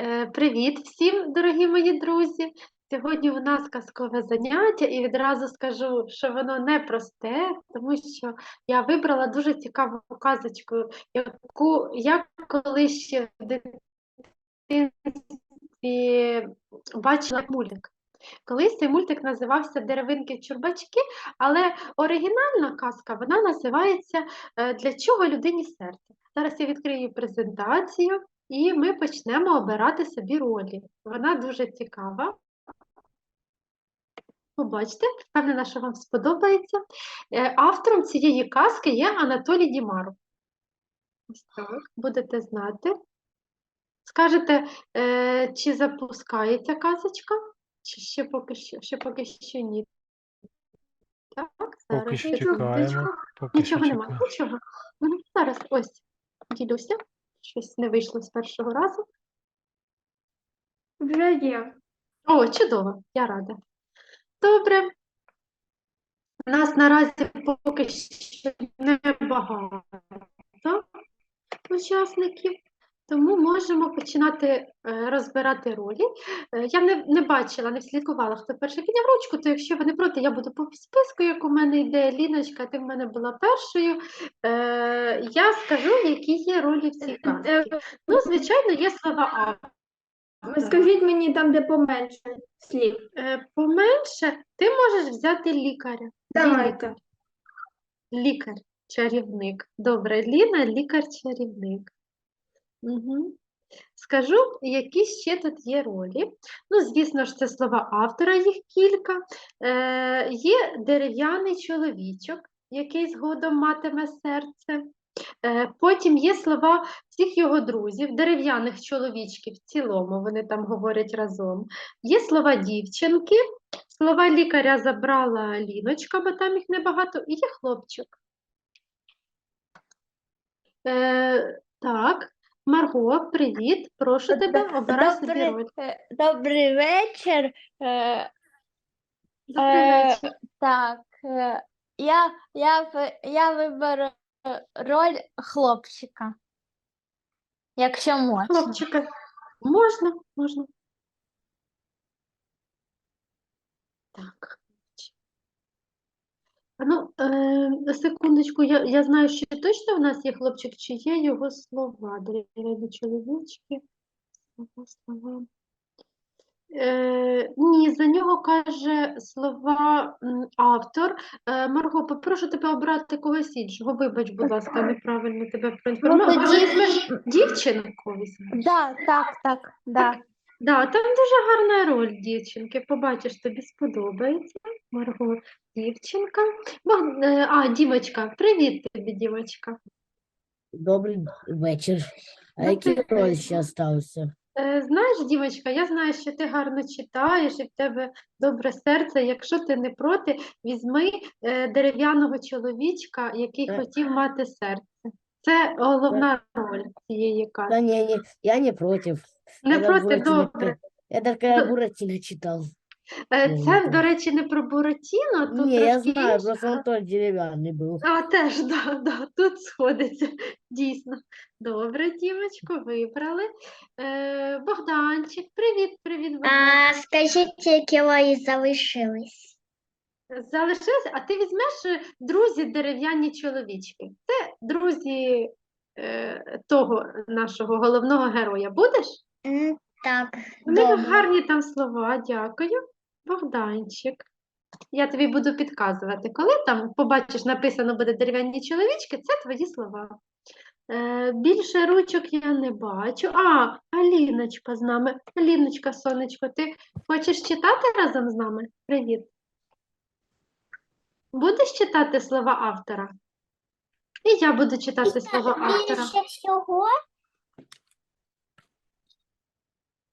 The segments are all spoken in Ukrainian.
Е, Привіт всім, дорогі мої друзі! Сьогодні у нас казкове заняття, і відразу скажу, що воно не просте, тому що я вибрала дуже цікаву казочку, яку я колись ще в дитинстві бачила мультик. Колись цей мультик називався Деревинки-чурбачки, але оригінальна казка вона називається е, Для чого людині серце. Зараз я відкрию презентацію. І ми почнемо обирати собі ролі. Вона дуже цікава. Побачите, впевнена, що вам сподобається. Е, Автором цієї казки є Анатолій Дімаров. Ось так, будете знати. Скажете, е, чи запускається казочка, чи ще поки що, ще поки що ні. Так, зараз. Поки що чекаємо. нічого. Поки що Нічого немає, нічого. Зараз ось ділюся. Щось не вийшло з першого разу. Вже є. О, чудово, я рада. Добре. У нас наразі поки що небагато учасників, тому можемо починати е, розбирати ролі. Е, Я не, не бачила, не слідкувала, хто перший підняв ручку, то якщо ви не проти, я буду по списку, як у мене йде Ліночка, ти в мене була першою. Е, Я скажу, які є ролі в цій казці. Е, Ну, звичайно, є слова автора. Скажіть мені там, де поменше слів. Е, Поменше ти можеш взяти лікаря. Давайте. Лікар, чарівник. Добре, Ліна, лікар-чарівник. Угу. Скажу, які ще тут є ролі. Ну, звісно ж, це слова автора, їх кілька. Е, є дерев'яний чоловічок, який згодом матиме серце. Е, потім є слова всіх його друзів, дерев'яних чоловічків в цілому, вони там говорять разом. Є слова дівчинки, слова лікаря забрала Ліночка, бо там їх небагато, і є хлопчик. Е, так, Марго, привіт, прошу тебе, обирай собі Добрий, роль. е, добрий вечір. Е, Добрий е, вечір. Так, е, я, я, я виберу е, роль хлопчика. Якщо можна. Хлопчика. Можна, можна. Так. Ну, е, секундочку, я, я знаю, що точно в нас є хлопчик, чи є його слова, дерев'яні чоловічки, слова, слова. Е, ні, за нього каже слова м, автор. Е, Марго, попрошу тебе обрати когось іншого. Вибач, будь ласка, неправильно тебе проінформувала. тоді- Може, візьмеш дівчинку візьмеш? Да, так, так, да. Да, там дуже гарна роль дівчинки. Побачиш, тобі сподобається. Марго, дівчинка. Бог- е, А, Дімочка, привіт тобі, Дімочка. Добрий вечір. А Добрий який роль ще стався? Е, Знаєш, Дімочка, я знаю, що ти гарно читаєш і в тебе добре серце. Якщо ти не проти, візьми е, дерев'яного чоловічка, який Е. хотів мати серце. Це головна роль цієї казки. Да не, не, я не против. Не Я проти, Буратино добре. Я такая До- Буратино читал. Е, Ну, Це, до речі, не про Буратіно, тут Не, я трошки знаю, інше. просто он тоже деревянный был. А, теж, да, да, тут сходиться, дійсно. Добре, дівочку, вибрали. Е, Богданчик, привіт, привіт, Богдан. А, скажіть, які ролі залишились? Залишилися, а ти візьмеш е, друзі дерев'яні чоловічки. Це друзі е, того нашого головного героя. Будеш? М, Так, добре. гарні там слова, дякую. Богданчик. Я тобі буду підказувати. Коли там побачиш, написано буде дерев'яні чоловічки, це твої слова. Е, більше ручок я не бачу. А, Аліночка з нами. Аліночка, сонечко, ти хочеш читати разом з нами? Привіт. Будеш читати слова автора? І я буду читати слова автора. Більше всього?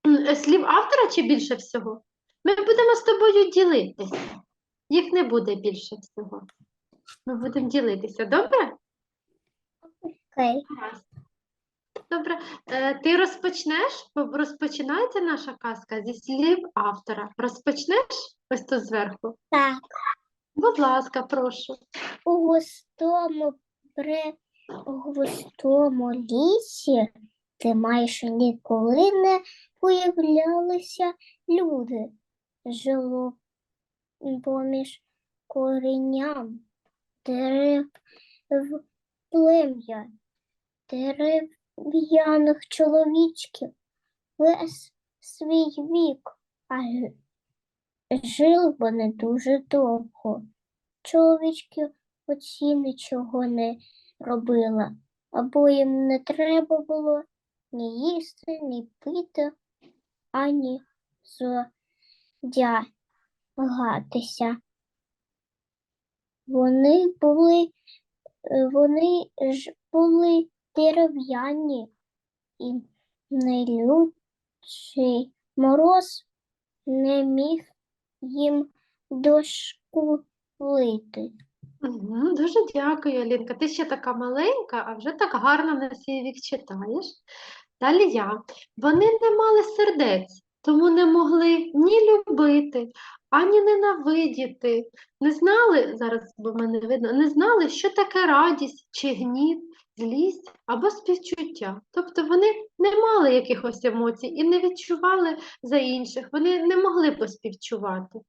Е, Слів автора чи більше всього? Ми будемо з тобою ділитися. Їх не буде більше всього. Ми будемо ділитися, добре? Окей. Гаразд. Добре. Е, ти розпочнеш? Розпочинається наша казка зі слів автора. Розпочнеш ось тут зверху? Так, Будь ласка, прошу. у густому при густому лісі де майже ніколи не появлялися люди. Жило поміж коренням дерев плем'я дерев'яних чоловічків весь свій вік, ж- жили вони дуже довго. Чоловічки оці нічого не робила, або їм не треба було ні їсти, ні пити, ані зодягатися. Вони були, е, вони ж були дерев'яні і нелючий мороз не міг їм дошкулити. Мгм, Дуже дякую, Алінка. Ти ще така маленька, а вже так гарно на свій вік читаєш. Далі я. Вони не мали сердець, тому не могли ні любити, ані ненавидіти. Не знали, зараз бо мене видно, не знали, що таке радість чи гнів, злість або співчуття. Тобто вони не мали якихось емоцій і не відчували за інших, вони не могли поспівчувати.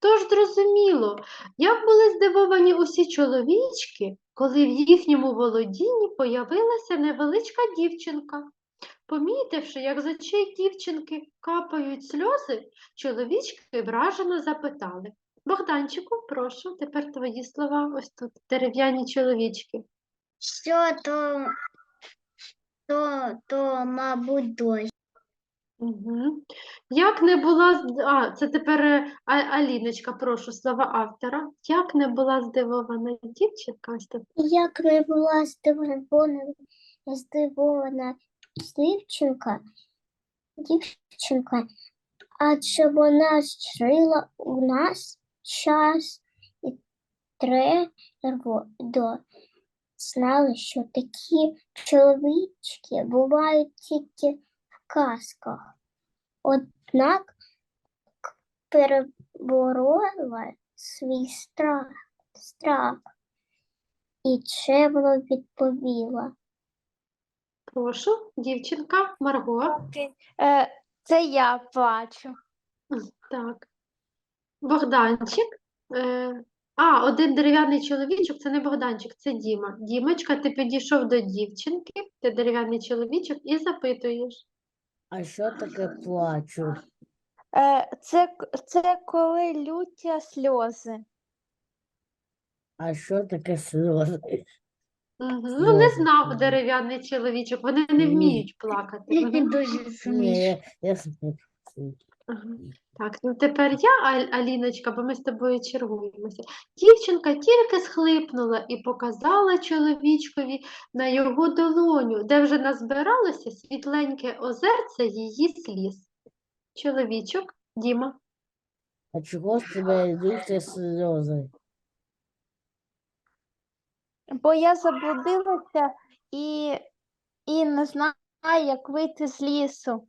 Тож зрозуміло, як були здивовані усі чоловічки, коли в їхньому володінні появилася невеличка дівчинка. Помітивши, як з очей дівчинки капають сльози, чоловічки вражено запитали. Богданчику, прошу, тепер твої слова, ось тут, дерев'яні чоловічки. Що то, то, то, мабуть, дощ. Угу. Як не була, а, це тепер е, А- Аліночка, прошу, слова автора. Як не була здивована дівчинка, ось тут. Як не була здивована, здивована дівчинка, дівчинка, адже вона жила у нас час і треба знали, що такі чоловічки бувають тільки в казках. Однак переборола свій страх, страх і чемно відповіла. Прошу, дівчинка, Марго. Е, це я плачу. Так. Богданчик. Е, а, один дерев'яний чоловічок, це не Богданчик, це Діма. Дімочка, ти підійшов до дівчинки, ти дерев'яний чоловічок, і запитуєш. А що таке плачу? Е, це, це коли люття сльози. А що таке сльози? Ну, не знав дерев'яний чоловічок, вони не Ні. вміють плакати. Мгм. дуже Ні, я, я. Ага. Так, ну тепер я, Аль- Аліночка, бо ми з тобою чергуємося. Дівчинка тільки схлипнула і показала чоловічкові на його долоню, де вже назбиралося світленьке озерце її сліз. Чоловічок, Діма. А чого з тебе йдуть сльози? Бо я заблудилася і, і не знаю, як вийти з лісу.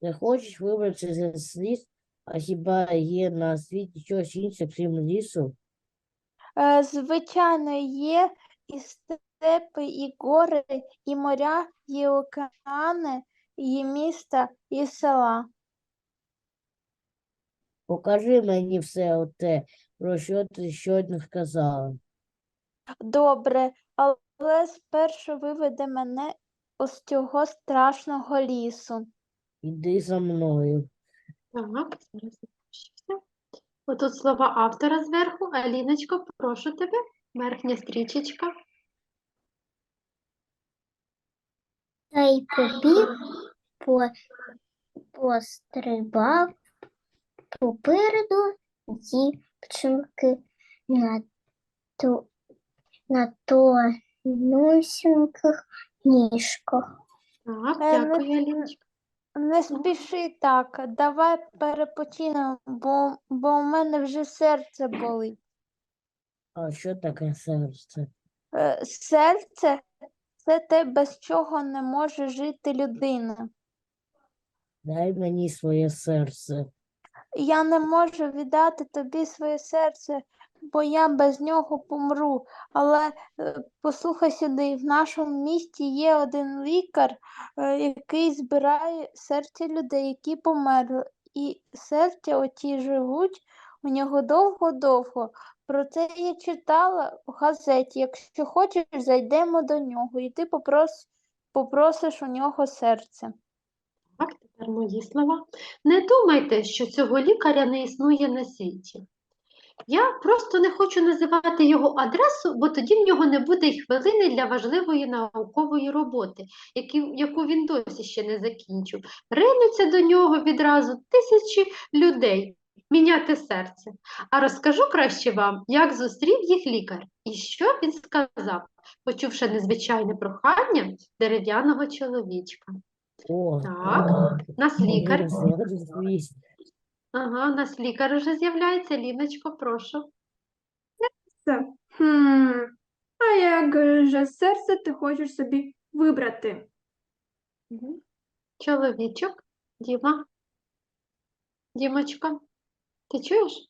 Ти хочеш вибратися з сліз, а хіба є на світі щось інше, крім лісу? Е, звичайно, є і степи, і гори, і моря, і океани, і міста, і села. Покажи мені все оте, про що ти щойно сказала. Добре, але спершу виведе мене з цього страшного лісу. Іди за мною. Так, зараз запущуся. Отут слова автора зверху. Аліночко, прошу тебе. Верхня стрічечка. Та й побіг, по, пострибав попереду дівчинки на, ту, на тонюсіньких ніжках. Так, Е, не- дякую, Аліночка. Не спіши так, давай перепочинемо, бо, бо у мене вже серце болить. А що таке серце? Е, Серце це те, без чого не може жити людина. Дай мені своє серце. Я не можу віддати тобі своє серце, бо я без нього помру. Але е, послухай сюди, в нашому місті є один лікар, е, який збирає серця людей, які померли. І серця оті живуть у нього довго-довго. Про це я читала в газеті. Якщо хочеш, зайдемо до нього, і ти попрос, попросиш у нього серце. Так, тепер мої слова. Не думайте, що цього лікаря не існує на світі. Я просто не хочу називати його адресу, бо тоді в нього не буде й хвилини для важливої наукової роботи, які- яку він досі ще не закінчив. Ринуться до нього відразу тисячі людей міняти серце. А розкажу краще вам, як зустрів їх лікар і що він сказав, почувши незвичайне прохання дерев'яного чоловічка. О, Так, Нас лікар. Ірина, я хочу відповісти. Ага, у нас лікар вже з'являється. Ліночко, прошу. Це. Хм. А як же серце ти хочеш собі вибрати? Мгм. Чоловічок, Діма. Дімочка, ти чуєш?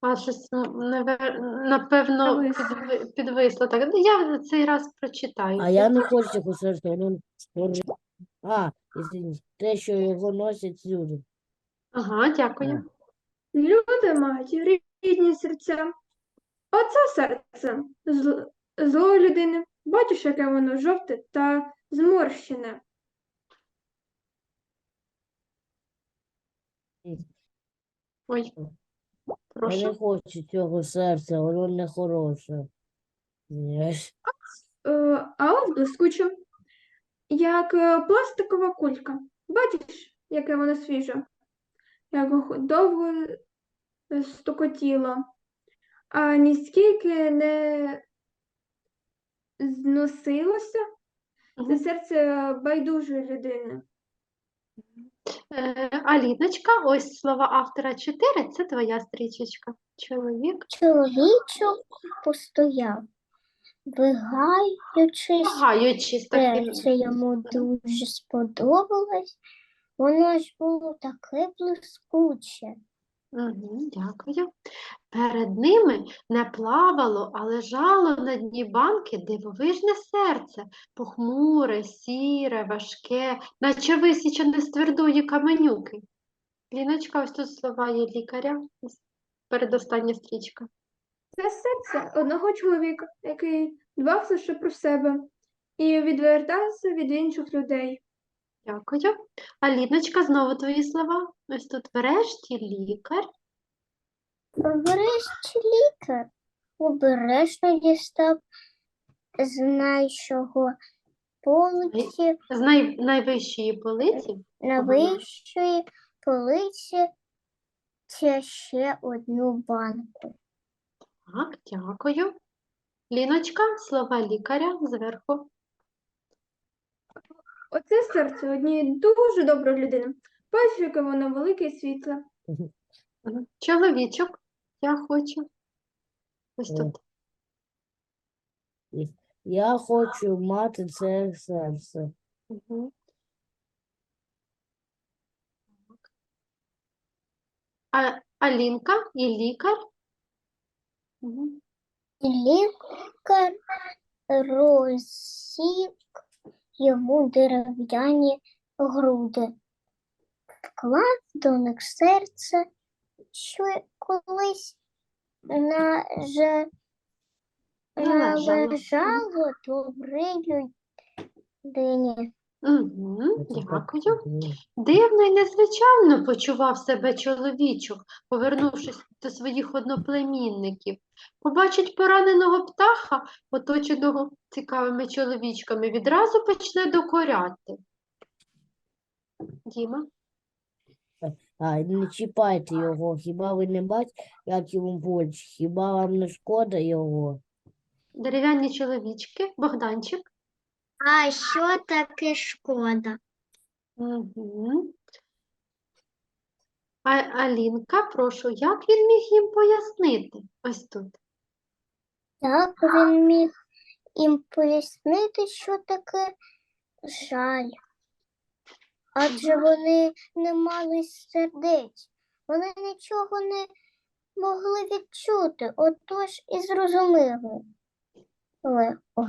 А щось, ну, навер- напевно, підви- підвисло. Так, ну, я цей раз прочитаю. А я не хочу цього серця, воно. А, извините, те, що його носять люди. Ага, дякую. Люди мають різні серця. Оце серце зл- злої людини. Бачиш, яке воно жовте та зморщене. Ой, Я не прошу. хочу цього серця, воно не хороше. Знаєш, Е, а ось блискуче, як е, пластикова кулька. Бачиш, яке воно свіже, як довго е, стукотіло, а ніскільки не зносилося. Це серце байдужої людини. Е, Аліночка, ось слова автора 4, це твоя стрічечка. Чоловік. Чоловічок постояв, вигаючись, Гаючись таким. серце йому дуже сподобалось. Воно ж було таке блискуче. Угу, дякую. Перед ними не плавало, а лежало на дні банки дивовижне серце, похмуре, сіре, важке, наче висічене з твердої каменюки. Ліночка, ось тут слова є лікаря, передостання стрічка. Це серце одного чоловіка, який дбав лише про себе і відвертався від інших людей. Дякую. А Ліночка, знову твої слова. Ось тут врешті лікар. Врешті лікар обережно дістав з найшого полиці З най... найвищої полиці. на вищої полиці це ще одну банку. Так, дякую. Ліночка, слова лікаря зверху. Оце серце однієї дуже доброї людини. Бачиш, яке воно велике і світле. Чоловічок, я хочу. Ось тут. Я хочу мати це серце. А, Алінка і лікар. І лікар розсік йому дерев'яні груди, вклав до них серце, що колись наже... Належало. добрій людині. Дякую. Дивно і незвичайно почував себе чоловічок, повернувшись до своїх одноплемінників. Побачить пораненого птаха, оточеного цікавими чоловічками, відразу почне докоряти. Діма? А, не чіпайте його, хіба ви не бачите, як йому боляче? Хіба вам не шкода його? Дерев'яні чоловічки, Богданчик. А що таке шкода? Угу. А, Алінка, прошу, як він міг їм пояснити? Ось тут. Так він міг їм пояснити, що таке жаль. Адже вони не мали сердець, вони нічого не могли відчути, отож і зрозуміли. Легко.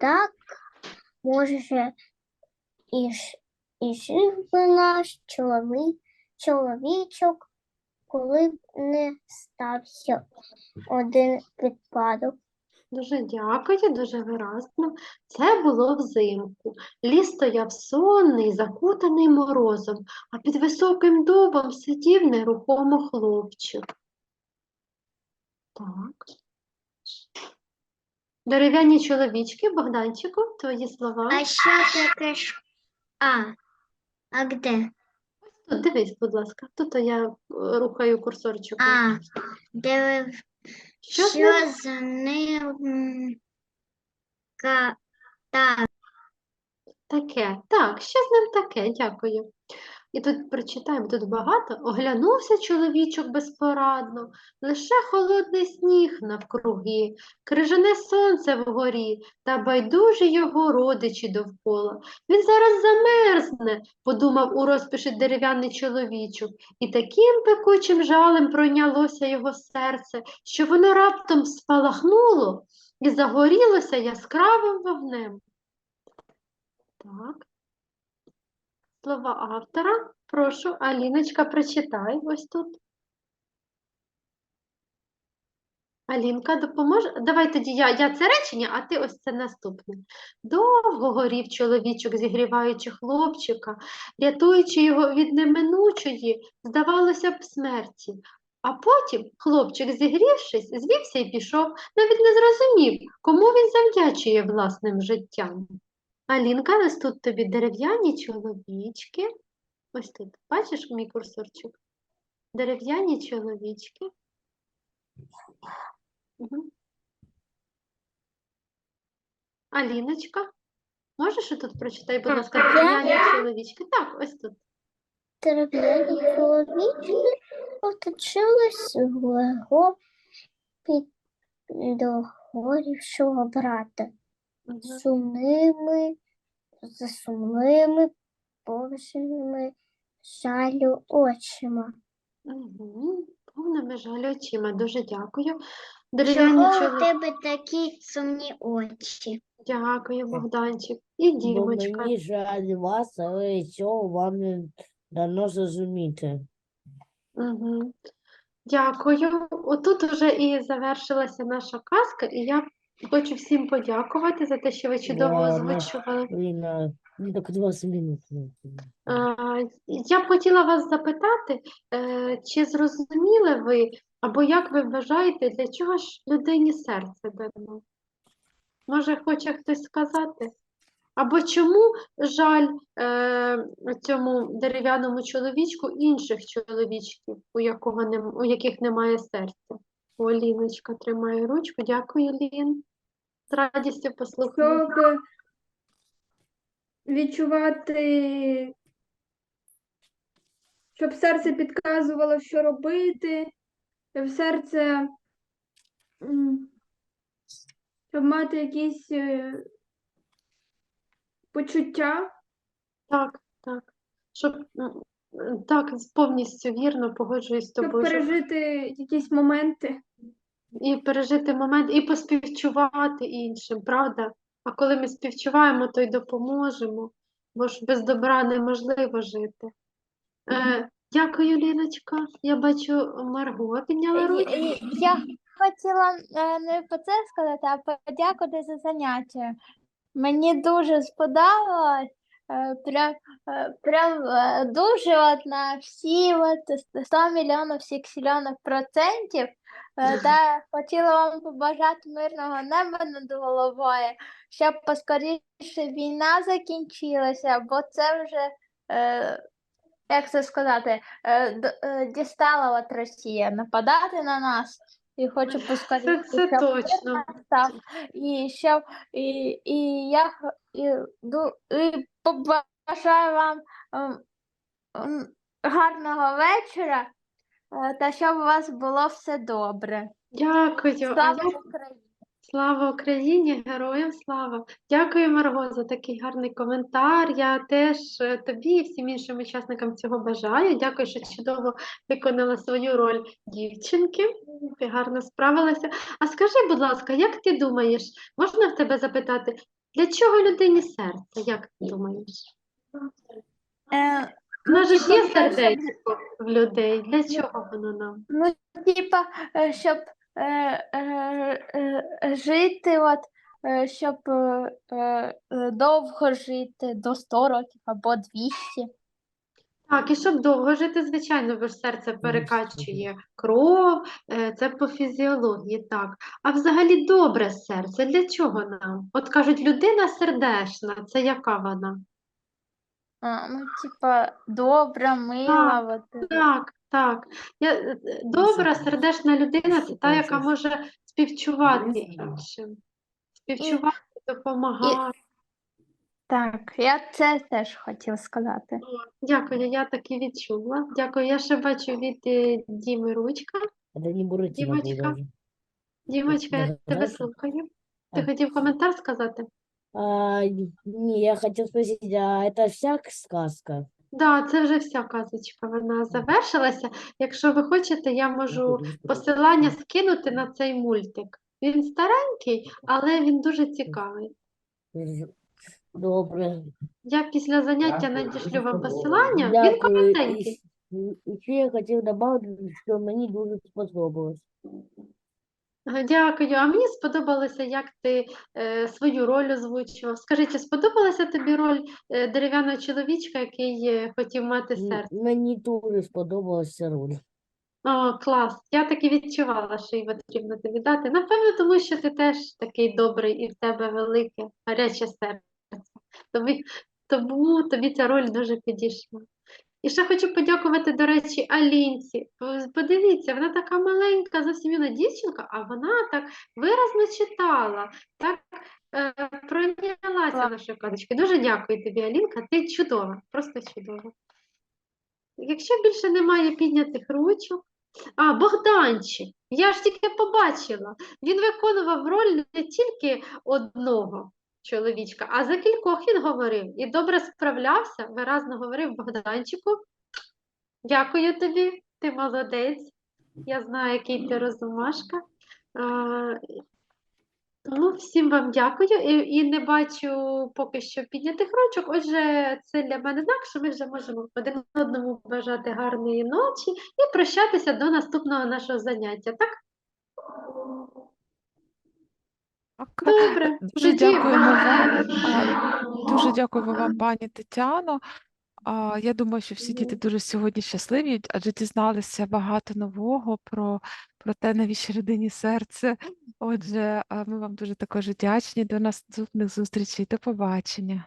Так, може, і, і жив би наш чоловік, чоловічок, коли б не стався один випадок. Дуже дякую, дуже виразно. Це було взимку. Ліс стояв сонний, закутаний морозом, а під високим дубом сидів нерухомо хлопчик. Так. Дерев'яні чоловічки, Богданчику, твої слова. А що таке ж? А, а де? Тут дивись, будь ласка, тут я е, рухаю курсорчиком. А, де ви Що що за ним ка- та Таке, так, що з ним таке? Дякую. І тут прочитаємо тут багато. Оглянувся чоловічок безпорадно, лише холодний сніг навкруги, крижане сонце вгорі, та байдужі його родичі довкола. Він зараз замерзне, подумав у розпиші дерев'яний чоловічок, і таким пекучим жалем пройнялося його серце, що воно раптом спалахнуло і загорілося яскравим вогнем. Так. Слова автора. Прошу, Аліночка, прочитай ось тут. Алінка, допоможе? Давай тоді я, я це речення, а ти ось це наступне. Довго горів чоловічок, зігріваючи хлопчика, рятуючи його від неминучої, здавалося б, смерті. А потім хлопчик, зігрівшись, звівся і пішов, навіть не зрозумів, кому він завдячує власним життям. Алінка, ось тут тобі дерев'яні чоловічки. Ось тут, бачиш мій курсорчик? Дерев'яні чоловічки. Мгм. Аліночка, можеш тут прочитай, будь ласка, дерев'яні чоловічки? Так, ось тут. дерев'яні чоловічки оточили свого піддогорівшого брата. Мгм. сумними, за сумними, поважними жалю очима. Повними жаль очима. Дуже дякую. Чого у тебе такі сумні очі? Дякую, Богданчик. І Бо Дімочка. мені жаль вас, але цього вам не дано зрозуміти. Угу. Дякую. Отут вже і завершилася наша казка, і я хочу всім подякувати за те, що ви чудово Да, озвучували. Блін, а, ну, так 20 минут. ну, А, Я б хотіла вас запитати, е, чи зрозуміли ви, або як ви вважаєте, для чого ж людині серце дано? Може, хоче хтось сказати? Або чому жаль е, цьому дерев'яному чоловічку інших чоловічків, у, якого нем, у яких немає серця? О, Ліночка тримає ручку. Дякую, Лін. З радістю послухаю. Щоб відчувати, щоб серце підказувало, що робити, щоб серце, щоб мати якісь е, почуття. Так, так. Щоб так, повністю вірно погоджуюсь з тобою. щоб пережити якісь моменти. І пережити момент, і поспівчувати іншим, правда? А коли ми співчуваємо, то й допоможемо, бо ж без добра неможливо жити. Е, дякую, Ліночка. Я бачу, Марго підняла руку. І- і Я хотіла е, не по це сказати, а подякувати за заняття. Мені дуже сподобалось. е, Прям, е, прям е, дуже от на всі от 100 мільйонів сексільйонів процентів. Е, Та хотіла вам побажати мирного неба над головою, щоб поскоріше війна закінчилася, бо це вже, е, як це сказати, е, е, дістала от Росія нападати на нас і хочу Це, поскоріше, це щоб точно. настав. І щоб і, і я і, і побажаю вам ем, ем, гарного вечора е, та щоб у вас було все добре. Дякую. Слава Україні! Слава Україні, героям слава! Дякую, Марго, за такий гарний коментар. Я теж е, тобі і всім іншим учасникам цього бажаю. Дякую, що чудово виконала свою роль дівчинки. Ти гарно справилася. А скажи, будь ласка, як ти думаєш, можна в тебе запитати, для чого людині серце? Як ти думаєш? Е, У нас ж є сердечко в людей. Для чого воно нам? Ну, типа, е, щоб е, е, жити, от, щоб е, довго жити, до 100 років або 200. Так, і щоб довго жити, звичайно, бо ж серце перекачує кров, це по фізіології, так. А взагалі добре серце, для чого нам? От кажуть, людина сердешна, це яка вона? А, ну, типа, добра, мила, от, е, Так, так. Я, е, добра, сердешна людина це та, яка може співчувати іншим, співчувати, допомагати. Так, я це теж хотів сказати. Дякую, я так і відчула. Дякую. Я ще бачу від е, Діми ручка. Дімочка. Дімочка, я тебе слухаю. Ти хотів коментар сказати? А, не, я хотел спросить, а это вся сказка? Да, це вже вся казочка, вона завершилася. Якщо ви хочете, я можу посилання скинути на цей мультик. Він старенький, але він дуже цікавий. Добре. Я після заняття надішлю вам посилання. Він коротенький. І, і ще я хотів додати, що мені дуже сподобалось. Ага, Дякую. А мені сподобалося, як ти е, свою роль озвучував. Скажи, чи сподобалася тобі роль е, дерев'яного чоловічка, який е, хотів мати серце? Мені дуже сподобалася роль. О, клас. Я так і відчувала, що її потрібно тобі дати. Напевно, тому що ти теж такий добрий і в тебе велике, гаряче серце. Тобі, тому тобі ця роль дуже підійшла. І ще хочу подякувати, до речі, Алінці. Подивіться, вона така маленька, зовсім юна дівчинка, а вона так виразно читала, так е, пройнялася Клас. нашою казочкою. Дуже дякую тобі, Алінка. Ти чудова, просто чудова. Якщо більше немає піднятих ручок. А, Богданчик. Я ж тільки побачила. Він виконував роль не тільки одного чоловічка, а за кількох він говорив. І добре справлявся, виразно говорив Богданчику. Дякую тобі, ти молодець. Я знаю, який ти розумашка. Тому всім вам дякую і, і не бачу поки що піднятих ручок. Отже, це для мене знак, що ми вже можемо один одному бажати гарної ночі і прощатися до наступного нашого заняття. Так? Так. Добре. Дуже Тоді дякуємо вам- а, Дуже дякуємо вам, пані Тетяно. А, Я думаю, що всі діти дуже сьогодні щасливі, адже дізналися багато нового про, про те, навіщо людині серце. Отже, ми вам дуже також вдячні. До наступних зустрічей. До побачення.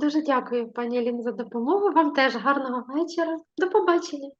Дуже дякую, пані Аліно, за допомогу. Вам теж гарного вечора. До побачення.